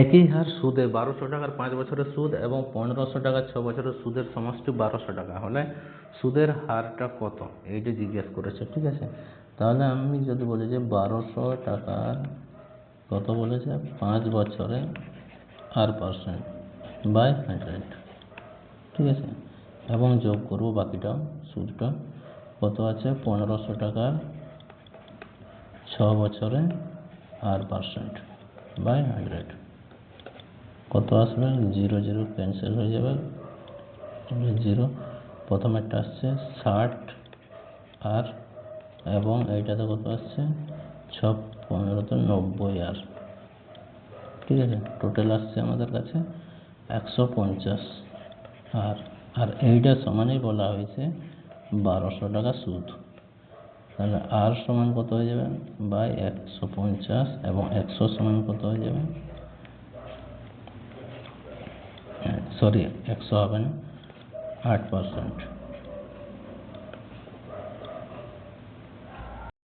একই হার সুদে বারোশো টাকার পাঁচ বছরের সুদ এবং পনেরোশো টাকার ছ বছরের সুদের সমষ্টি বারোশো টাকা। হলে সুদের হারটা কত? এইটা জিজ্ঞেস করেছে, ঠিক আছে? তাহলে আমি যদি বলি যে বারোশো টাকার কত বলেছে? পাঁচ বছরে আর পার্সেন্ট বাই হান্ড্রেড, ঠিক আছে? এবং যোগ করব বাকিটাও সুদটা। কত আছে? পনেরোশো টাকার ছ বছরে আর পার্সেন্ট বাই হান্ড্রেড। কত আসবে? জিরো জিরো ক্যান্সেল হয়ে যাবে। জিরো। প্রথমেরটা আসছে ষাট আর, এবং এইটাতে কত আসছে? ছ পনেরোতে নব্বই আর। ঠিক আছে? টোটাল আসছে আমাদের কাছে একশো পঞ্চাশ আর আর এইটা সমানই বলা হয়েছে বারোশো টাকা সুদ। তাহলে আর সমান কত হয়ে যাবে? বাই একশো পঞ্চাশ এবং একশো সমান কত হয়ে যাবে? সরি একশো হবে না আট পার্সেন্ট